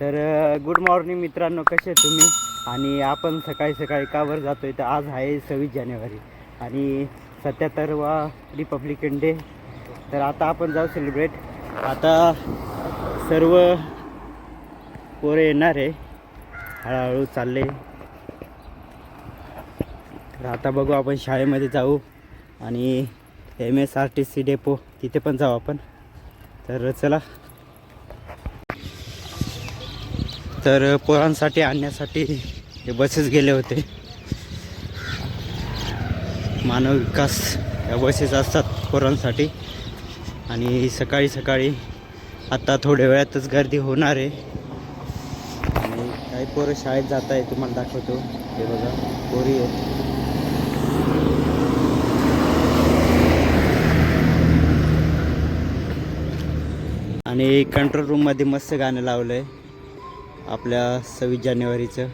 तर good morning मित्रांनो कसे तुम्ही? आणि आपण सकाळी सकाळी कावर आहे तर आज आहे सव्वीस जानेवारी आणि सत्याहत्तरवा रिपब्लिकन डे तर आता आपण जाऊ सेलिब्रेट आता सर्व पोरे येणार आहे. हळूहळू चालले. तर आता बघू आपण शाळेमध्ये जाऊ आणि M S R T C depot तिथे पण जाऊ आपण. तर चला. तर पोरांसाठी आणण्यासाठी हे बसेस गेले होते. मानव विकास या बसेस असतात पोरांसाठी. आणि सकाळी सकाळी आता थोड्या वेळातच गर्दी होणार आहे. आणि काही पोरं शाळेत जात आहे तुम्हाला दाखवतो. हे बघा पोरी आहेत. आणि कंट्रोल रूममध्ये मस्त गाणं लावलं आहे आपल्या सव्वीस जानेवारीचं.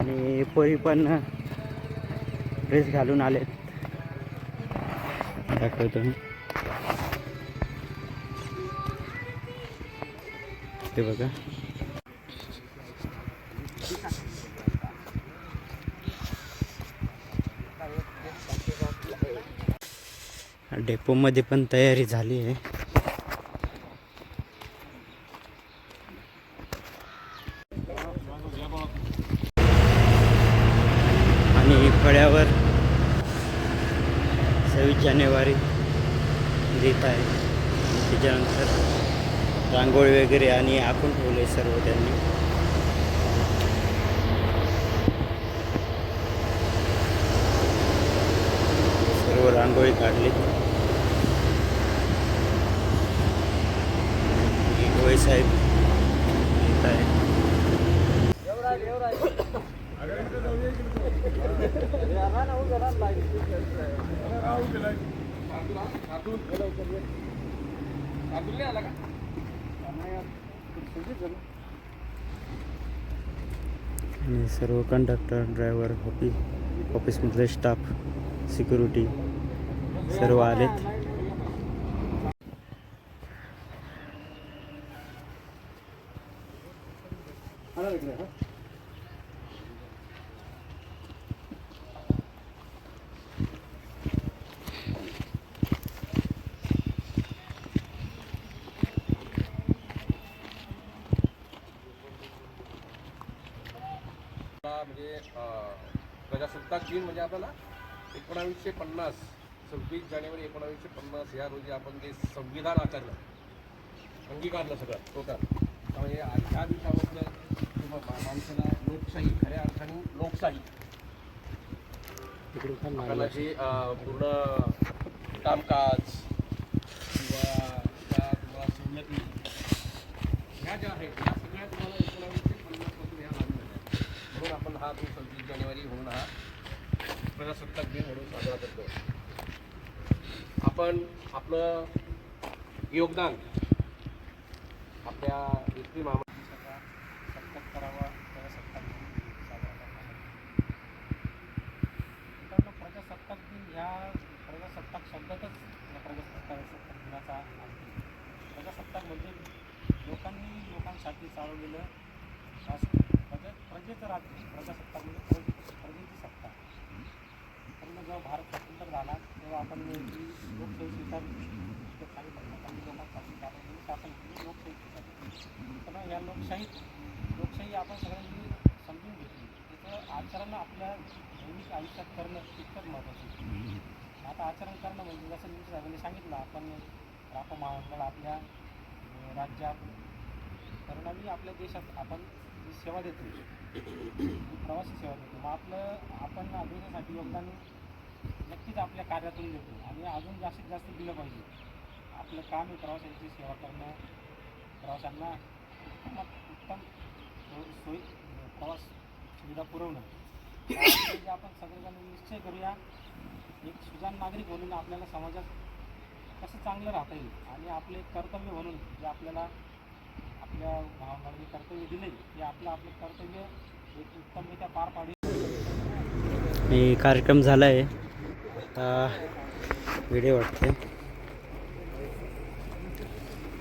आणि पोरी पण ड्रेस घालून आले दाखवतो. मी ते बघा. डेपोमध्ये पण तयारी झाली आहे. आणि फळ्यावर सव्वीस जानेवारी देत आहे. त्याच्यानंतर रांगोळी वगैरे आणि आखून ठेवले सर्व त्यांनी. सर्व रांगोळी काढली. साहेब लिहित सर्व कंडक्टर ड्रायव्हर ऑफ़िस ऑफिसमधले स्टाफ सिक्युरिटी सर्व आलेत. म्हणजे प्रजासत्ताक दिन म्हणजे आपल्याला एकोणावीसशे पन्नास सव्वीस जानेवारी एकोणावीसशे पन्नास या रोजी आपण जे संविधान आकारलं अंगीकारलं सगळं टोटल. त्यामुळे आ- ह्या दिवसाबद्दल माणसाला लोकशाही खऱ्या अर्थाने लोकशाही. आपल्याला जे पूर्ण कामकाज किंवा त्या तुम्हाला सवलती ह्या ज्या आहेत ह्या सगळ्या तुम्हाला एकोणावीसशे पन्नासपासून ह्या लागू झाल्या आहेत. म्हणून आपण हा जो सव्वीस जानेवारी म्हणून हा प्रजासत्ताक दिन म्हणून साजरा करतो. आपण आपलं योगदान आपल्या मामा सत्याहत्तरावा प्रजासत्ताक दिन साजरा करण्यात मित्रांनो प्रजासत्ताक दिन ह्या प्रजासत्ताक शब्दातच या प्रजासत्ताक दिनाचा अर्थ प्रजासत्ताक म्हणजे लोकांनी लोकांसाठी चालवलेलं शासन. प्रजा प्रजेचं राज्य प्रजासत्ताक म्हणजे प्रजे प्रजेची सत्ता. पूर्ण जेव्हा भारत स्वतंत्र झाला तेव्हा आपण लोकशाही स्वीकारली काही सांगितलं लोकांसाठी चालवलेलं म्हणजे शासन म्हणजे लोकशाही स्वीकारली पण या लोकशाहीत लोकशाही आपण सगळ्यांनी समजून घेतली. त्याचं आचरण आपल्या दैनिक आयुष्यात करणं तितकंच महत्त्वाचं आहे. आता आचरण करणं म्हणजे जसं मी साहेबांनी सांगितलं आपण राखो महामंडळ आपल्या राज्यात. परिणामी आपल्या देशात आपण जी सेवा देतो प्रवासी सेवा देतो मग आपलं आपण देशासाठी योगदान नक्कीच आपल्या कार्यातून देतो. आणि अजून जास्तीत जास्त दिलं पाहिजे. आपलं काम आहे प्रवाशांची सेवा करणं प्रवाशांना उत्तमात उत्तम सोय सोयी प्रवास सुविधा पुरवणं. म्हणजे आपण सगळेजण निश्चय करूया. एक सुजाण नागरिक म्हणून आपल्याला समाजात कसं चांगलं राहता येईल? आणि आपले कर्तव्य म्हणून जे आपल्याला आपल्या भावनांनी कर्तव्य दिले ते आपलं आपलं कर्तव्य एक उत्तमरित्या पार पाडू आणि कार्यक्रम झाला आहे आता व्हिडिओ वाटते.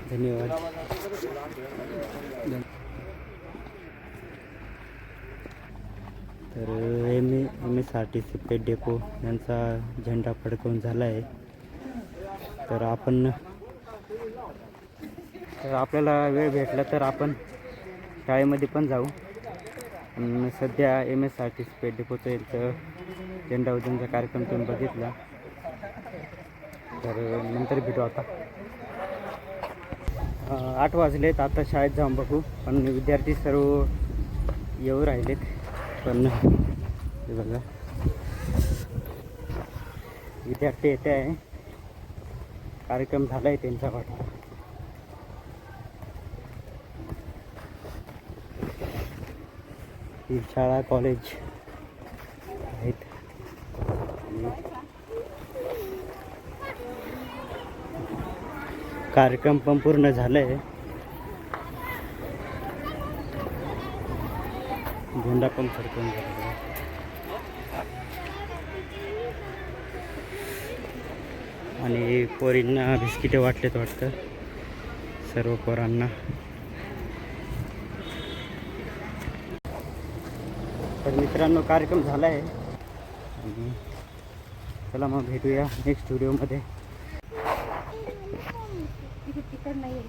धन्यवाद. तर M A M S R T C pet depot यांचा झेंडा फडकवून झाला आहे तर आपण तर आपल्याला वेळ भेटला तर आपण शाळेमध्ये पण जाऊ. सध्या M S R T C पेट डेपोचं यांचं झेंडा उद्याचा कार्यक्रम तुम्ही बघितला. तर नंतर भेटू आता. आठ वाजलेत आता शाळेत जाऊन बघू. पण विद्यार्थी सर्व येऊ राहिलेत. पण हे बघा. विद्यार्थी येते आहे. कार्यक्रम झाला आहे त्यांचा वाटतं. ही शाळा कॉलेज आहेत. कार्यक्रम पण पूर्ण झाला आहे झेंडा पण सरकून झाला आणि पोरींना बिस्किटे वाटलेत वाटतं. सर्व पोरांना. तर मित्रांनो कार्यक्रम झाला आहे आणि चला मग भेटूया नेक्स्ट व्हिडिओमध्ये नाही